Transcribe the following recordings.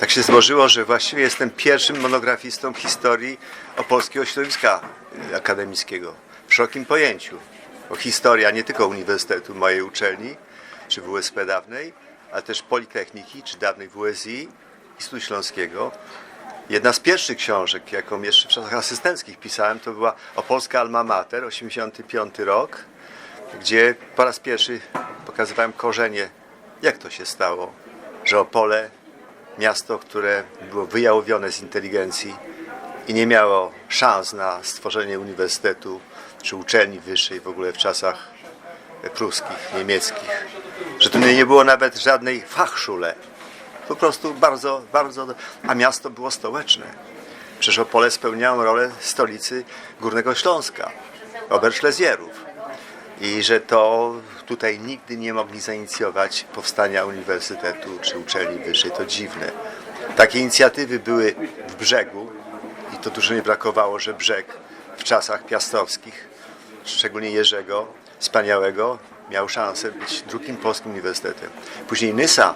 Tak się złożyło, że właściwie jestem pierwszym monografistą historii opolskiego środowiska akademickiego w szerokim pojęciu. Bo historia nie tylko Uniwersytetu mojej uczelni, czy WSP dawnej, ale też Politechniki, czy dawnej WSI, Instytutu Śląskiego. Jedna z pierwszych książek, jaką jeszcze w czasach asystenckich pisałem, to była Opolska Alma Mater, 85 rok, gdzie po raz pierwszy pokazywałem korzenie, jak to się stało, że Opole, miasto, które było wyjałowione z inteligencji i nie miało szans na stworzenie uniwersytetu czy uczelni wyższej w ogóle w czasach pruskich, niemieckich, że tu nie było nawet żadnej Fachschule, po prostu bardzo, bardzo, a miasto było stołeczne. Przecież Opole spełniało rolę stolicy Górnego Śląska, Oberschlesierów. I że to tutaj nigdy nie mogli zainicjować powstania uniwersytetu czy uczelni wyższej. To dziwne. Takie inicjatywy były w brzegu i to dużo nie brakowało, że brzeg w czasach piastowskich, szczególnie Jerzego Wspaniałego, miał szansę być drugim polskim uniwersytetem. Później Nysa,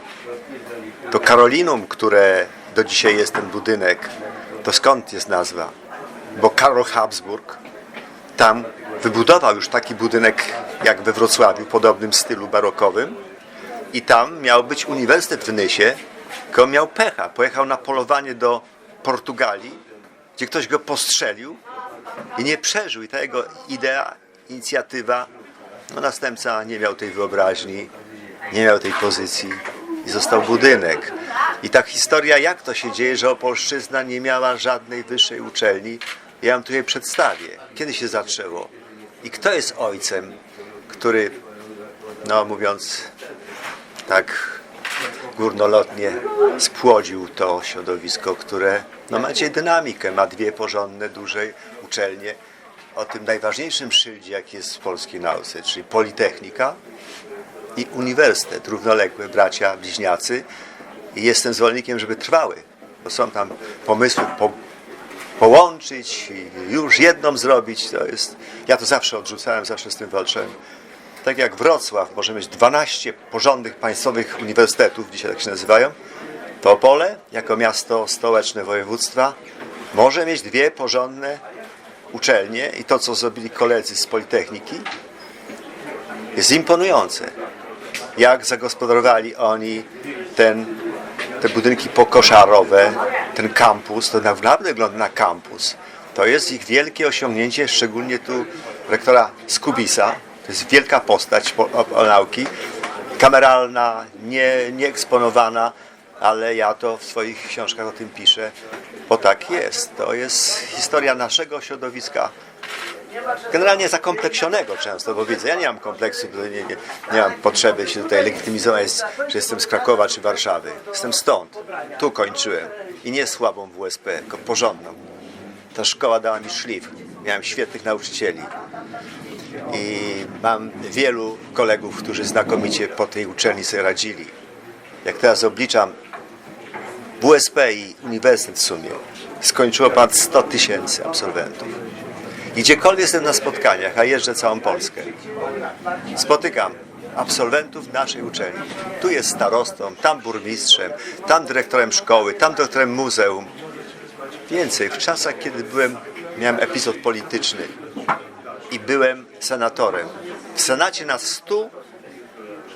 to Karolinum, które do dzisiaj jest ten budynek, to skąd jest nazwa? Bo Karol Habsburg tam wybudował już taki budynek jak we Wrocławiu, podobnym stylu barokowym i tam miał być uniwersytet w Nysie, tylko miał pecha. Pojechał na polowanie do Portugalii, gdzie ktoś go postrzelił i nie przeżył. I ta jego idea, inicjatywa, no następca nie miał tej wyobraźni, nie miał tej pozycji i został budynek. I ta historia, jak to się dzieje, że Opolszczyzna nie miała żadnej wyższej uczelni, ja ją tutaj przedstawię. Kiedy się zaczęło? I kto jest ojcem, który, no mówiąc tak górnolotnie, spłodził to środowisko, które no, ma dynamikę, ma dwie porządne, duże uczelnie o tym najważniejszym szyldzie, jaki jest w polskiej nauce, czyli Politechnika i Uniwersytet, równoległe bracia, bliźniacy. I jestem zwolennikiem, żeby trwały, bo są tam pomysły po, połączyć już jedną zrobić. To jest, ja to zawsze odrzucałem, zawsze z tym walczyłem. Tak jak Wrocław może mieć 12 porządnych państwowych uniwersytetów, dzisiaj tak się nazywają, to Opole, jako miasto stołeczne województwa, może mieć dwie porządne uczelnie i to, co zrobili koledzy z Politechniki, jest imponujące. Jak zagospodarowali oni ten, te budynki pokoszarowe, ten kampus, to naprawdę wygląda na kampus. To jest ich wielkie osiągnięcie, szczególnie tu rektora Skubisa. To jest wielka postać po, o, o nauki, kameralna, nie, nie eksponowana, ale ja to w swoich książkach o tym piszę, bo tak jest. To jest historia naszego środowiska generalnie zakompleksionego często, bo widzę, ja nie mam kompleksu, nie, nie, nie mam potrzeby się tutaj legitymizować, że jestem z Krakowa czy Warszawy. Jestem stąd. Tu kończyłem. I nie słabą WSP, tylko porządną. Ta szkoła dała mi szlif. Miałem świetnych nauczycieli. I mam wielu kolegów, którzy znakomicie po tej uczelni sobie radzili. Jak teraz obliczam WSP i uniwersytet w sumie, skończyło ponad 100 tysięcy absolwentów. I gdziekolwiek jestem na spotkaniach, a jeżdżę całą Polskę, spotykam absolwentów naszej uczelni. Tu jest starostą, tam burmistrzem, tam dyrektorem szkoły, tam dyrektorem muzeum. Więcej, w czasach, kiedy byłem, miałem epizod polityczny i byłem senatorem. W Senacie na 100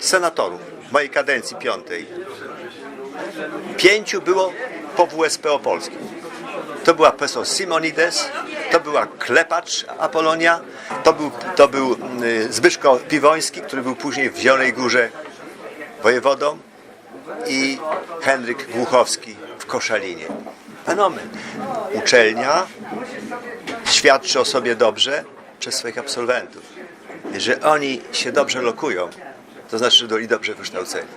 senatorów w mojej kadencji piątej. Pięciu było po WSP Opolskim. To była profesor Simonides, to była Klepacz Apolonia, to był, to był y, Zbyszko Piwoński, który był później w Zielonej Górze wojewodą i Henryk Głuchowski w Koszalinie. Fenomen. Uczelnia świadczy o sobie dobrze przez swoich absolwentów. Jeżeli oni się dobrze lokują, to znaczy, że byli dobrze wykształceni.